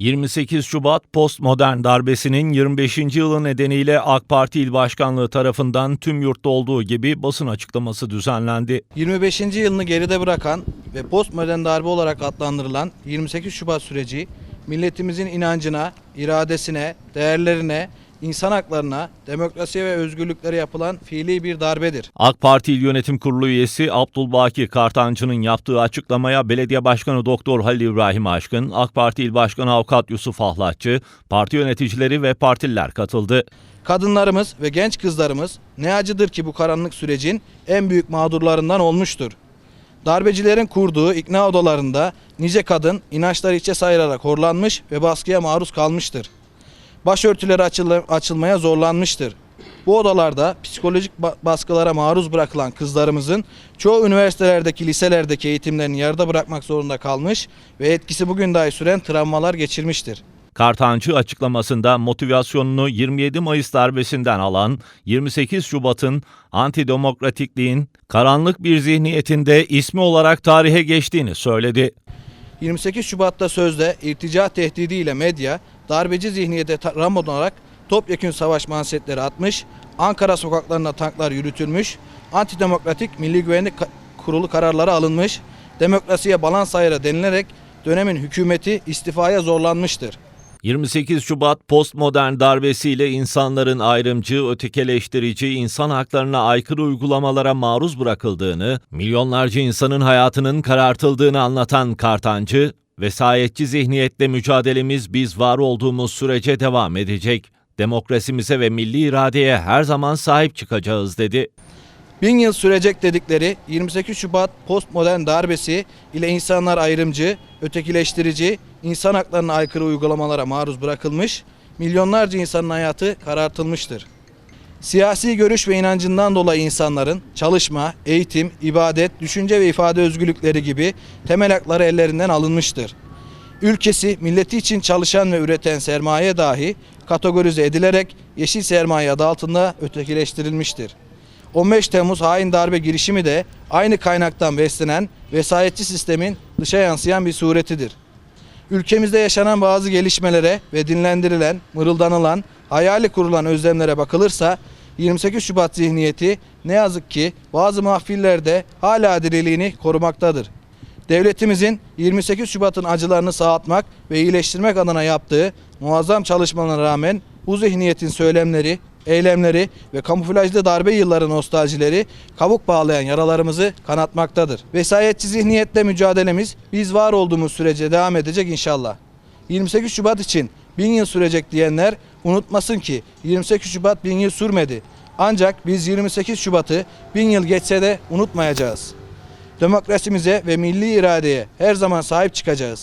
28 Şubat postmodern darbesinin 25. yılı nedeniyle AK Parti İl Başkanlığı tarafından tüm yurtta olduğu gibi basın açıklaması düzenlendi. 25. yılını geride bırakan ve postmodern darbe olarak adlandırılan 28 Şubat süreci milletimizin inancına, iradesine, değerlerine, insan haklarına, demokrasiye ve özgürlüklere yapılan fiili bir darbedir. AK Parti İl Yönetim Kurulu üyesi Abdülbaki Kartancı'nın yaptığı açıklamaya Belediye Başkanı Doktor Halil İbrahim Aşkın, AK Parti İl Başkanı Avukat Yusuf Ahlatçı, parti yöneticileri ve partililer katıldı. Kadınlarımız ve genç kızlarımız ne acıdır ki bu karanlık sürecin en büyük mağdurlarından olmuştur. Darbecilerin kurduğu ikna odalarında nice kadın inançları içe sayılarak horlanmış ve baskıya maruz kalmıştır. Başörtüleri açıl- açılmaya zorlanmıştır. Bu odalarda psikolojik ba- baskılara maruz bırakılan kızlarımızın çoğu üniversitelerdeki, liselerdeki eğitimlerini yarıda bırakmak zorunda kalmış ve etkisi bugün dahi süren travmalar geçirmiştir. Kartancı açıklamasında motivasyonunu 27 Mayıs darbesinden alan 28 Şubat'ın antidemokratikliğin karanlık bir zihniyetinde ismi olarak tarihe geçtiğini söyledi. 28 Şubat'ta sözde irtica tehdidiyle medya darbeci zihniyete ram olarak topyekün savaş manşetleri atmış, Ankara sokaklarına tanklar yürütülmüş, antidemokratik Milli Güvenlik Kurulu kararları alınmış, demokrasiye balans ayarı denilerek dönemin hükümeti istifaya zorlanmıştır. 28 Şubat postmodern darbesiyle insanların ayrımcı, ötekileştirici, insan haklarına aykırı uygulamalara maruz bırakıldığını, milyonlarca insanın hayatının karartıldığını anlatan Kartancı, vesayetçi zihniyetle mücadelemiz biz var olduğumuz sürece devam edecek. Demokrasimize ve milli iradeye her zaman sahip çıkacağız dedi. Bin yıl sürecek dedikleri 28 Şubat postmodern darbesi ile insanlar ayrımcı, ötekileştirici, insan haklarına aykırı uygulamalara maruz bırakılmış, milyonlarca insanın hayatı karartılmıştır. Siyasi görüş ve inancından dolayı insanların çalışma, eğitim, ibadet, düşünce ve ifade özgürlükleri gibi temel hakları ellerinden alınmıştır. Ülkesi, milleti için çalışan ve üreten sermaye dahi kategorize edilerek yeşil sermaye adı altında ötekileştirilmiştir. 15 Temmuz hain darbe girişimi de aynı kaynaktan beslenen vesayetçi sistemin dışa yansıyan bir suretidir. Ülkemizde yaşanan bazı gelişmelere ve dinlendirilen, mırıldanılan, hayali kurulan özlemlere bakılırsa 28 Şubat zihniyeti ne yazık ki bazı mahfillerde hala diriliğini korumaktadır. Devletimizin 28 Şubat'ın acılarını sağaltmak ve iyileştirmek adına yaptığı muazzam çalışmalarına rağmen bu zihniyetin söylemleri, eylemleri ve kamuflajlı darbe yılları nostaljileri kabuk bağlayan yaralarımızı kanatmaktadır. Vesayetçi zihniyetle mücadelemiz biz var olduğumuz sürece devam edecek inşallah. 28 Şubat için bin yıl sürecek diyenler unutmasın ki 28 Şubat bin yıl sürmedi. Ancak biz 28 Şubat'ı bin yıl geçse de unutmayacağız. Demokrasimize ve milli iradeye her zaman sahip çıkacağız.